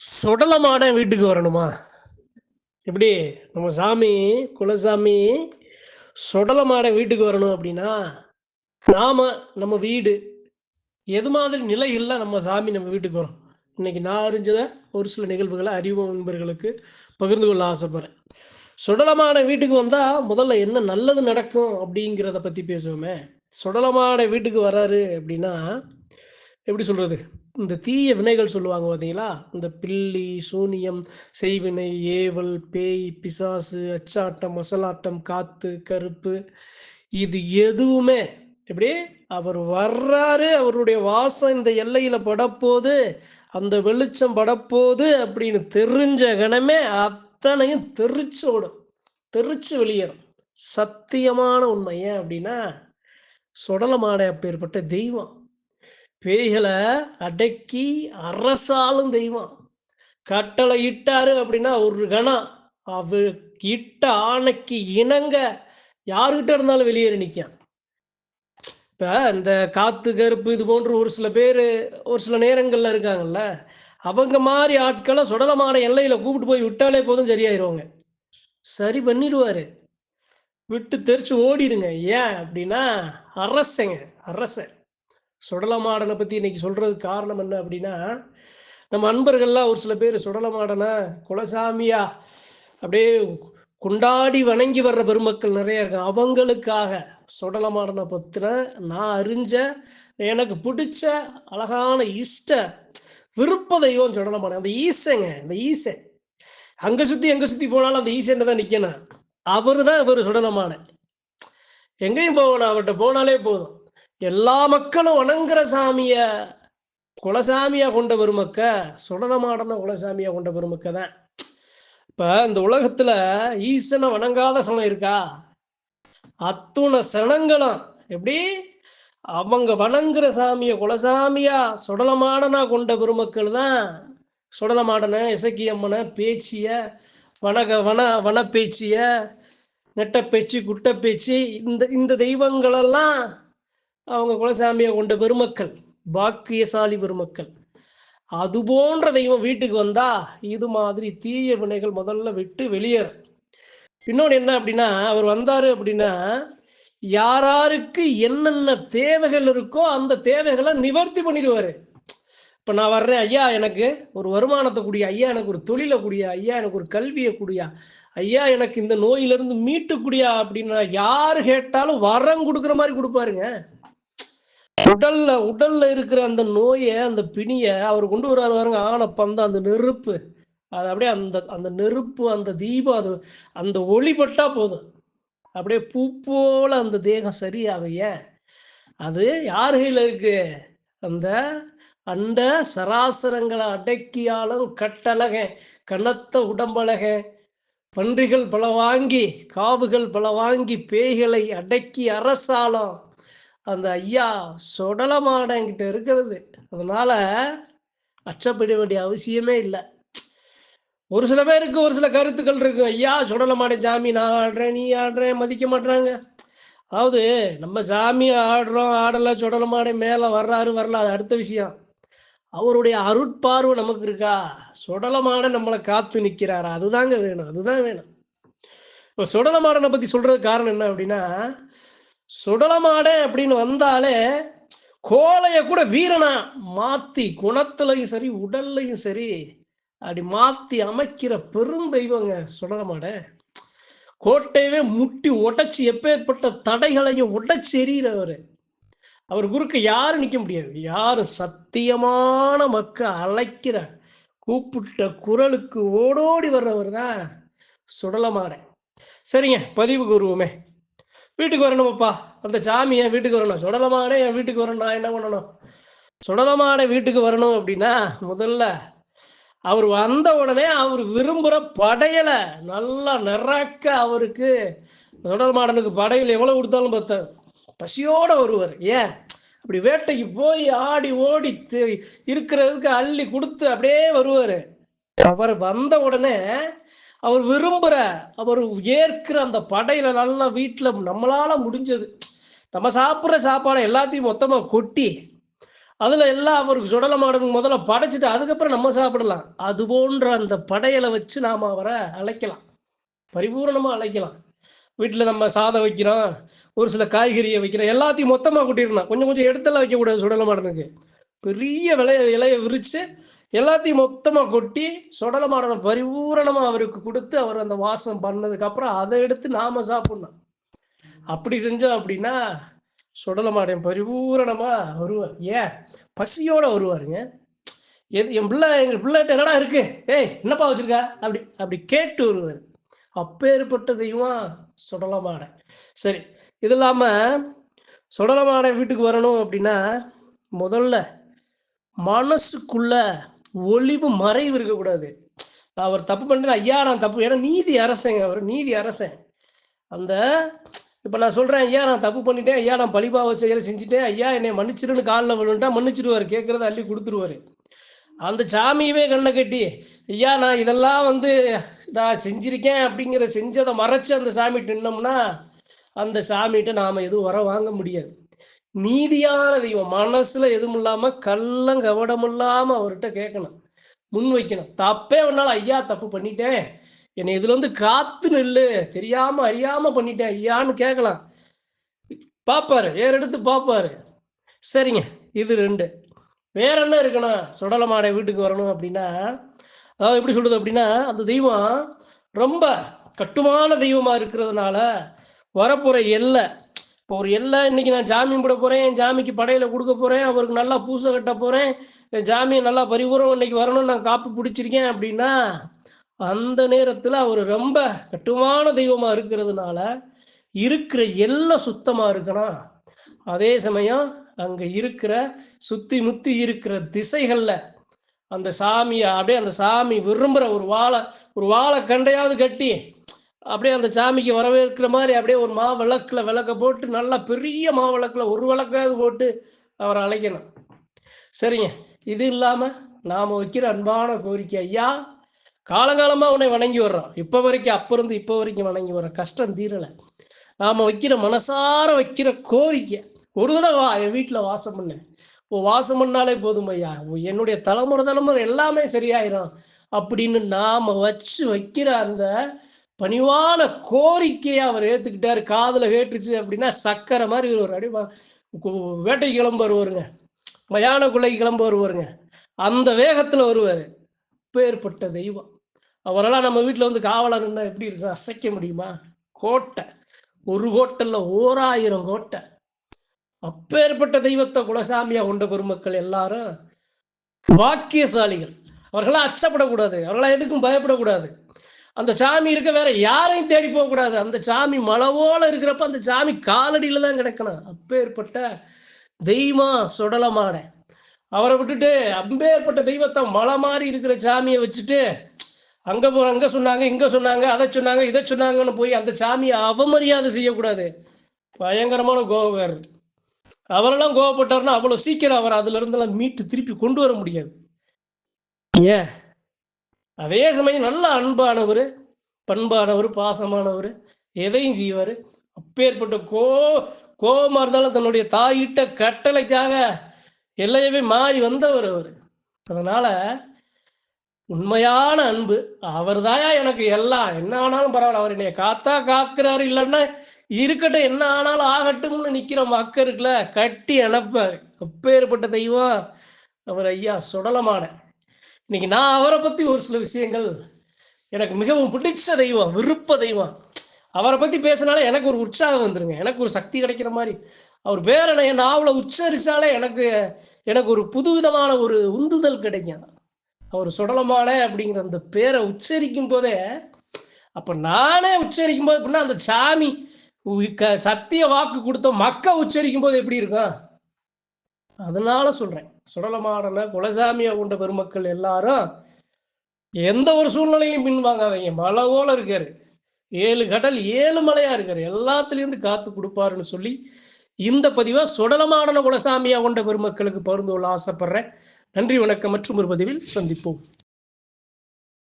சுடலமாட வீட்டுக்கு வரணுமா? எப்படி? நம்ம சாமி குலசாமி சுடலமாட வீட்டுக்கு வரணும் அப்படின்னா நாம நம்ம வீடு எது மாதிரி நிலைகள்ல நம்ம சாமி நம்ம வீட்டுக்கு வரும். இன்னைக்கு நான் அறிஞ்சதை ஒரு சில நிகழ்வுகளை அறிவு நண்பர்களுக்கு பகிர்ந்து கொள்ள ஆசைப்படுறேன். சுடலமான வீட்டுக்கு வந்தால் முதல்ல என்ன நல்லது நடக்கும் அப்படிங்கிறத பற்றி பேசுவோமே. சுடலமான வீட்டுக்கு வராரு அப்படின்னா எப்படி சொல்கிறது இந்த தீய வினைகள் சொல்லுவாங்க பார்த்தீங்களா இந்த பில்லி சூனியம் செய்வினை ஏவல் பேய் பிசாசு அச்சாட்டம் மசலாட்டம் காத்து கருப்பு இது எதுவுமே எப்படி? அவர் வர்றாரு அவருடைய வாசம் இந்த எல்லையில படப்போது அந்த வெளிச்சம் படப்போது அப்படின்னு தெரிஞ்ச கணமே அத்தனையும் தெரிச்சு ஓடும் தெரிச்சு வெளியேறும். சத்தியமான உண்மை ஏன் அப்படின்னா சுடலமாடை அப்பேற்பட்ட தெய்வம். பேய்களை அடக்கி அரசாலும் தெய்வம். கட்டளை இட்டாரு அப்படின்னா ஒரு கணம் அவர் இட்ட ஆணைக்கு இணங்க யாருக்கிட்ட இருந்தாலும் வெளியேறி நிற்கும் இப்போ இந்த காத்து கருப்பு இது போன்ற ஒரு சில பேர் ஒரு சில நேரங்களில் இருக்காங்கல்ல அவங்க மாதிரி ஆட்களை சுடலமான எல்லையில் கூப்பிட்டு போய் விட்டாலே போதும் சரியாயிருவாங்க. சரி பண்ணிடுவாரு. விட்டு தெரிச்சு ஓடிடுங்க ஏன் அப்படின்னா அரசங்க அரசன் சுடலமாடனை பற்றி இன்னைக்கு சொல்கிறதுக்கு காரணம் என்ன அப்படின்னா நம்ம அன்பர்கள்லாம் ஒரு சில பேர் சுடலமாடனை குலசாமியா அப்படியே கொண்டாடி வணங்கி வர்ற பெருமக்கள் நிறைய இருக்காங்க அவங்களுக்காக சுடலமாடனை பற்றின நான் அறிஞ்ச எனக்கு பிடிச்ச அழகான இஷ்ட விருப்ப தெய்வம் சுடலமாடன். அந்த ஈசைங்க அந்த ஈசை. அங்கே சுற்றி எங்கே சுற்றி போனாலும் அந்த ஈசன் தான் நிற்கணும் அவர் தான் இவர் சுடலமாடன். எங்கேயும் போகணும். அவர்கிட்ட போனாலே போதும். எல்லா மக்களும் வணங்குற சாமிய குலசாமியா கொண்ட பெருமக்க சுடனமாடன குலசாமியா கொண்ட பெருமக்க தான். இப்ப இந்த உலகத்துல ஈசனை வணங்காத சனம் இருக்கா? அத்துணை சனங்களும் எப்படி? அவங்க வணங்குற சாமிய குலசாமியா சுடலமாடனா கொண்ட பெருமக்கள் தான். சுடலமாடனை இசக்கியம்மனை பேச்சிய வனக வன வனப்பேச்சிய நெட்டப்பேச்சு குட்டப்பேச்சு இந்த இந்த தெய்வங்களெல்லாம் அவங்க குலசாமியை கொண்ட பெருமக்கள் பாக்கியசாலி பெருமக்கள். அது போன்ற தெய்வம் வீட்டுக்கு வந்தா இது மாதிரி தீய வினைகள் முதல்ல விட்டு வெளியேற. இன்னொன்று என்ன அப்படின்னா அவர் வந்தாரு அப்படின்னா யாராருக்கு என்னென்ன தேவைகள் இருக்கோ அந்த தேவைகளை நிவர்த்தி பண்ணிடுவாரு. இப்போ நான் வர்றேன் ஐயா எனக்கு ஒரு வருமானத்தை கூடிய ஐயா எனக்கு ஒரு தொழிலை கூடிய ஐயா எனக்கு ஒரு கல்வியை கூடியா ஐயா எனக்கு இந்த நோயிலிருந்து மீட்டுக்கூடியா அப்படின்னா யார் கேட்டாலும் வரம் கொடுக்குற மாதிரி கொடுப்பாருங்க. உடல்ல உடல்ல இருக்கிற அந்த நோயை அந்த பிணியை அவர் கொண்டு வர்றாரு பாருங்க ஆன பந்த அந்த நெருப்பு. அது அப்படியே அந்த அந்த நெருப்பு அந்த தீபம் அது அந்த ஒளிபட்டா போதும். அப்படியே பூ போல அந்த தேகம் சரியாகும் ஏன்? அது யார் கையில் இருக்கு? அந்த அண்ட சராசரங்களை அடக்கியாலும் கட்டழக கனத்த உடம்பழக. பன்றிகள் பல வாங்கி காவுகள் பல வாங்கி பேய்களை அடக்கி அரசாலம் அந்த ஐயா சுடலமாடங்கிட்ட இருக்கிறது. அதனால அச்சப்பட வேண்டிய அவசியமே இல்லை. ஒரு சில பேருக்கு ஒரு சில கருத்துக்கள் இருக்கு. ஐயா சுடலமாடை ஜாமி நான் ஆடுறேன் நீ ஆடுறேன் மதிக்க மாட்டாங்க அதாவது நம்ம ஜாமி ஆடுறோம் ஆடலை சுடலமாடை மேலே வர்றாரு வரல அது அடுத்த விஷயம். அவருடைய அருட்பார்வை நமக்கு இருக்கா? சுடலமாட நம்மளை காத்து நிற்கிறாரா அதுதாங்க வேணும் அதுதான் வேணும். இப்போ சுடலமாடனை பற்றி சொல்கிறது காரணம் என்ன அப்படின்னா சுடலமாட அப்படின்னு வந்தாலே கோலைய கூட வீரனா மாத்தி குணத்துலையும் சரி உடல்லையும் சரி அப்படி மாத்தி அமைக்கிற பெருந்தெய்வங்க சுடலமாட. கோட்டையவே முட்டி உடைச்சி எப்பேற்பட்ட தடைகளையும் உடைச்சி எறிகிறவர். அவர் குறுக்க யாரும் நிற்க முடியாது. யாரும் சத்தியமான மக்க அழைக்கிற கூப்பிட்ட குரலுக்கு ஓடோடி வர்றவர் தான் சுடலமாட. சரிங்க பதிவு கூறுவோமே. வீட்டுக்கு வரணுமப்பா? அந்த சாமி என் வீட்டுக்கு வரணும். சுடலமானே என் வீட்டுக்கு வரணும். நான் என்ன பண்ணணும்? சுடலமான வீட்டுக்கு வரணும் அப்படின்னா முதல்ல அவர் வந்த உடனே அவர் விரும்புகிற படையலை நல்லா நிறக்க அவருக்கு சுடலமாடனுக்கு படையல் எவ்வளோ கொடுத்தாலும் பார்த்தா பசியோடு வருவார். ஏன்? அப்படி வேட்டைக்கு போய் ஆடி ஓடி இருக்கிறதுக்கு அள்ளி கொடுத்து அப்படியே வருவார். அவர் வந்த உடனே அவர் விரும்புகிற அவர் ஏற்கிற அந்த படையில நல்லா வீட்டில் நம்மளால முடிஞ்சது. நம்ம சாப்பிட்ற சாப்பாடை எல்லாத்தையும் மொத்தமாக கொட்டி அதில் எல்லாம் அவருக்கு சுடலை மாடுங்க முதல்ல படைச்சிட்டு அதுக்கப்புறம் நம்ம சாப்பிடலாம். அது போன்ற அந்த படையலை வச்சு நாம் அவரை அழைக்கலாம். பரிபூரணமாக அழைக்கலாம். வீட்டில் நம்ம சாதம் வைக்கிறோம் ஒரு சில காய்கறியை வைக்கிறோம் எல்லாத்தையும் மொத்தமாக கொட்டிடணும். கொஞ்சம் கொஞ்சம் எடுத்தெல்லாம் வைக்கக்கூடாது சுடலை மாடனுக்கு. பெரிய விலைய இலையை விரித்து எல்லாத்தையும் மொத்தமாக கொட்டி சுடலமாடனை பரிபூரணமாக அவருக்கு கொடுத்து அவர் அந்த வாசம் பண்ணதுக்கப்புறம் அதை எடுத்து நாம் சாப்பிட்ணும். அப்படி செஞ்சோம் அப்படின்னா சுடலை மாடன் பரிபூரணமாக வருவார். ஏன்? பசியோடு வருவாருங்க. எது என் பிள்ளை எங்கள் பிள்ளைகிட்ட என்னடா இருக்கு? ஏய் என்னப்பா வச்சிருக்கா? அப்படி அப்படி கேட்டு வருவார். அப்பேற்பட்ட தெய்வம் சுடலமாடை சரி இது இல்லாமல் சுடலமாடை வீட்டுக்கு வரணும் அப்படின்னா முதல்ல மனசுக்குள்ள ஒளிவு மறைவு இருக்கக்கூடாது. நான் அவர் தப்பு பண்ணுறேன் ஐயா நான் தப்பு ஏன்னா நீதி அரசங்க அவர். நீதி அரசன். அந்த இப்போ நான் சொல்கிறேன் ஐயா நான் தப்பு பண்ணிட்டேன். ஐயா நான் பழிபாவ செயலை செஞ்சுட்டேன். ஐயா என்னை மன்னிச்சிருன்னு காலில் விழுந்துட்டா மன்னிச்சிடுவார் கேட்குறத அள்ளி கொடுத்துருவாரு. அந்த சாமியவே கண்ணை கட்டி ஐயா நான் இதெல்லாம் வந்து நான் செஞ்சிருக்கேன் அப்படிங்கிற செஞ்சதை மறைச்சு அந்த சாமி நின்னோம்னா அந்த சாமிகிட்ட நாம் எதுவும் வர வாங்க முடியாது. நீதியான தெய்வம். மனசுல எதுவும் இல்லாம கள்ளம் கவடம் இல்லாம அவர்கிட்ட கேட்கணும். முன் வைக்கணும். தப்பே ஒன்னால ஐயா தப்பு பண்ணிட்டேன். என்னை இதுல வந்து காத்து நெல்லு. தெரியாம அறியாம பண்ணிட்டேன். ஐயான்னு கேட்கலாம். பார்ப்பாரு வேற எடுத்து பார்ப்பாரு சரிங்க இது ரெண்டு. வேற என்ன இருக்கணும்? சுடல மாடை வீட்டுக்கு வரணும் அப்படின்னா அதாவது எப்படி சொல்றது அப்படின்னா அந்த தெய்வம் ரொம்ப கட்டுமான தெய்வமா இருக்கிறதுனால வரப்போற எல்லை இப்போ ஒரு எல்லாம் இன்னைக்கு நான் ஜாமீன் போட போறேன் என் ஜாமிக்கு படையில கொடுக்க போறேன் அவருக்கு நல்லா பூசை கட்ட போறேன் ஜாமியை நல்லா பரிபூரம் இன்னைக்கு வரணும் நான் காப்பு பிடிச்சிருக்கேன் அப்படின்னா அந்த நேரத்தில் அவர் ரொம்ப கட்டுமான தெய்வமாக இருக்கிறதுனால இருக்கிற எல்லாம் சுத்தமாக இருக்கணும். அதே சமயம் அங்கே இருக்கிற சுத்தி முத்தி இருக்கிற திசைகளில் அந்த சாமியை அப்படியே அந்த சாமி விரும்புகிற ஒரு வாழை ஒரு வாழை கண்டையாவது கட்டி அப்படியே அந்த சாமிக்கு வரவேற்கிற மாதிரி அப்படியே ஒரு மா விளக்கில் விளக்க போட்டு நல்லா பெரிய மா விளக்கில் ஒரு விளக்காவது போட்டு அவரை அழைக்கணும். சரிங்க. இது இல்லாமல் நாம் வைக்கிற அன்பான கோரிக்கை ஐயா காலங்காலமாக உன்னை வணங்கி வர்றோம். இப்போ வரைக்கும் அப்போ இருந்து இப்போ வரைக்கும் வணங்கி வர்றோம். கஷ்டம் தீரலை. நாம் வைக்கிற மனசார வைக்கிற கோரிக்கை ஒரு தடவை வா என் வீட்டில் வாசம் பண்ணு. ஓ வாசம் பண்ணாலே போதும் ஐயா. என்னுடைய தலைமுறை தலைமுறை எல்லாமே சரியாயிரும். அப்படின்னு நாம் வச்சு வைக்கிற அந்த பணிவான கோரிக்கையை அவர் ஏற்றுக்கிட்டார் காதில் கேட்டுச்சு அப்படின்னா சக்கரை மாதிரி ஒரு அடி வேட்டை கிளம்பு வருவாருங்க. மயான குலை கிளம்பு வருவாருங்க. அந்த வேகத்தில் வருவார். பேர்பட்ட தெய்வம். அவரெல்லாம் நம்ம வீட்டில் வந்து காவலர்னா எப்படி இருக்கு அசைக்க முடியுமா? கோட்டை. ஒரு கோட்டல்ல ஓராயிரம் கோட்டை. அப்பேற்பட்ட தெய்வத்தை குலசாமியா கொண்ட பெருமக்கள் எல்லாரும் வாக்கியசாலிகள் அவர்களாம் அச்சப்படக்கூடாது. அவர்களாம் எதுக்கும் பயப்படக்கூடாது. அந்த சாமி இருக்க வேற யாரையும் தேடி போகக்கூடாது அந்த சாமி மலவோல இருக்கிறப்ப அந்த சாமி காலடியில தான் கிடக்கணும். அப்பேற்பட்ட தெய்வமா சுடலமாட. அவரை விட்டுட்டு அம்பேற்பட்ட தெய்வத்தை மலை மாதிரி இருக்கிற சாமியை வச்சுட்டு அங்க போ அங்க சொன்னாங்க இங்க சொன்னாங்க அதை சொன்னாங்க இதை சொன்னாங்கன்னு போய் அந்த சாமியை அவமரியாதை செய்யக்கூடாது. பயங்கரமான கோபக்கார் அவரெல்லாம் கோவப்பட்டார்னா அவ்வளோ சீக்கிரம் அவர் அதுல இருந்தெல்லாம் மீட்டு திருப்பி கொண்டு வர முடியாது. ஏன்? அதே சமயம் நல்ல அன்பானவர் பண்பானவர் பாசமானவர் எதையும் செய்வார். அப்பேற்பட்ட கோ கோபமாக இருந்தாலும் தன்னுடைய தாயிட்ட கட்டளைக்காக எல்லையவே மாறி வந்தவர் அவர். அதனால் உண்மையான அன்பு அவர் தாயா எனக்கு எல்லாம். என்ன ஆனாலும் பரவாயில்ல அவர் என்னை காத்தா காக்குறாரு. இல்லைன்னா இருக்கட்டும் என்ன ஆனாலும் ஆகட்டும்னு நிற்கிற மக்கள் இருக்குல்ல கட்டி அனுப்பார். அப்பேற்பட்ட தெய்வம் அவர் ஐயா சுடலமான இன்னைக்கு நான் அவரை பற்றி ஒரு சில விஷயங்கள் எனக்கு மிகவும் பிடிச்ச தெய்வம் விருப்ப தெய்வம். அவரை பற்றி பேசினாலே எனக்கு ஒரு உற்சாகம் வந்துருங்க. எனக்கு ஒரு சக்தி கிடைக்கிற மாதிரி. அவர் பேரை என் நாவலை உச்சரித்தாலே எனக்கு எனக்கு ஒரு புதுவிதமான ஒரு உந்துதல் கிடைக்கும். அவர் சுடலமான அப்படிங்கிற அந்த பேரை உச்சரிக்கும் போதே அப்போ நானே உச்சரிக்கும் போது அப்படின்னா அந்த சாமி சத்திய வாக்கு கொடுத்த மக்க உச்சரிக்கும் போது எப்படி இருக்கும்? அதனால சொல்றேன். சுடலமாடன குலசாமியை கொண்ட பெருமக்கள் எல்லாரும் எந்த ஒரு சூழ்நிலையும் பின்வாங்காதீங்க. மலை போல இருக்காரு. ஏழு கடல் ஏழு மலையா இருக்காரு. எல்லாத்துலேருந்து காத்து கொடுப்பாருன்னு சொல்லி இந்த பதிவா சுடலமாடன குலசாமியா கொண்ட பெருமக்களுக்கு பகிர்ந்து கொள்ள ஆசைப்படுறேன். நன்றி வணக்கம் மற்றும் ஒரு பதிவில் சந்திப்போம்.